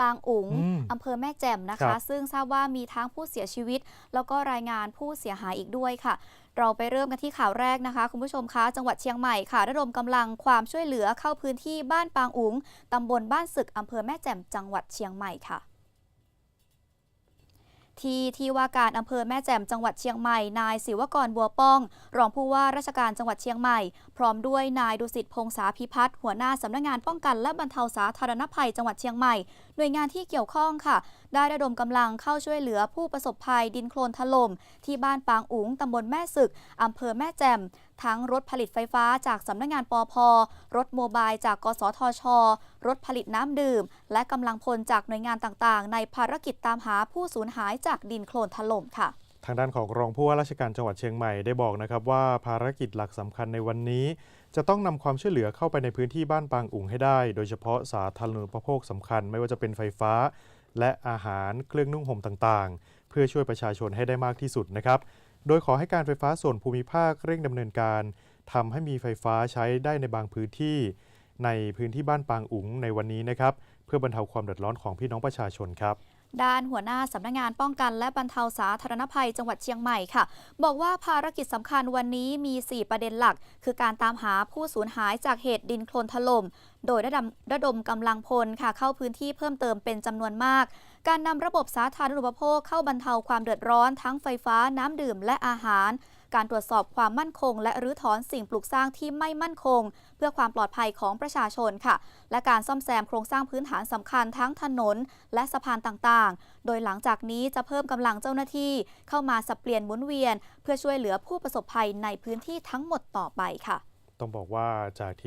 ปางอุ๋งอืมอำเภอแม่แจ่มนะครัคะบซึ่งทราบว่ามีทั้งผู้เสียชีวิต แล้วก็รายงานผู้เสียหายอีกด้วยค่ะ เราไปเริ่มกันที่ข่าวแรกนะคะ คุณผู้ชมคะ จังหวัดเชียงใหม่ค่ะระดมกำลังความช่วยเหลือเข้าพื้นที่บ้านปางอุ๋งตำบลบ้านศึกอำเภอแม่แจ่มจังหวัดเชียงใหม่ค่ะ ที่ที่ว่าการอำเภอแม่แจ่มจังหวัดเชียงใหม่ นายศิวกรบัวป้อง รองผู้ว่าราชการจังหวัดเชียงใหม่ พร้อมด้วยนายดุสิตพงษาพิพัฒน์หัวหน้าสำนักงานป้องกันและบรรเทาสาธารณภัยจังหวัดเชียงใหม่ หน่วยงานที่เกี่ยวข้องค่ะ ได้ระดมกำลังเข้าช่วยเหลือผู้ประสบภัยดินโคลนถล่มที่บ้านปางอุ๋งตำบลแม่ศึกอำเภอแม่แจ่ม ทั้งรถผลิตไฟฟ้าจากสำนักงานปอพรถโมบายจากกสทช รถผลิตน้ำดื่ม และกำลังพลจากหน่วยงานต่างๆ ในภารกิจตามหาผู้สูญหายจากดินโคลนถล่มค่ะทางด้านของรองผู้ว่าราชการจังหวัดเชียงใหม่ได้บอกนะครับว่าภารกิจหลักสำคัญในวันนี้ จะต้องนำความช่วยเหลือเข้าไปในพื้นที่บ้านปางอุ๋งให้ได้ โดยเฉพาะสาธารณูปโภคสำคัญ ไม่ว่าจะเป็นไฟฟ้า และอาหารเครื่องนุ่งห่มต่างๆ เพื่อช่วยประชาชนให้ได้มากที่สุดนะครับ โดยขอให้การไฟฟ้าส่วนภูมิภาคเร่งดำเนินการทำให้มีไฟฟ้าใช้ได้ในบางพื้นที่ ในพื้นที่บ้านปางอุ๋งในวันนี้นะครับ เพื่อบรรเทาความเดือดร้อนของพี่น้องประชาชนครับ ด้านหัวหน้าสำนักงานป้องกันและบรรเทาสาธารณภัยจังหวัดเชียงใหม่ค่ะ บอกว่าภารกิจสำคัญวันนี้มี 4 ประเด็นหลัก คือการตามหาผู้สูญหายจากเหตุดินโคลนถล่มโดยระดมระดมกำลังพลค่ะเข้าพื้นที่เพิ่มเติมเป็นจำนวนมาก การนำระบบสาธารณูปโภคเข้าบรรเทาความเดือดร้อนทั้งไฟฟ้าน้ำดื่มและอาหาร การตรวจสอบความมั่นคง และรื้อถอนสิ่งปลูกสร้างที่ไม่มั่นคง เพื่อความปลอดภัยของประชาชนค่ะ และการซ่อมแซมโครงสร้างพื้นฐานสำคัญทั้งถนน และสะพานต่างๆ โดยหลังจากนี้จะเพิ่มกำลังเจ้าหน้าที่ เข้ามาสับเปลี่ยนหมุนเวียน เพื่อช่วยเหลือผู้ประสบภัยในพื้นที่ทั้งหมดต่อไปค่ะ ต้องบอกว่าจากที่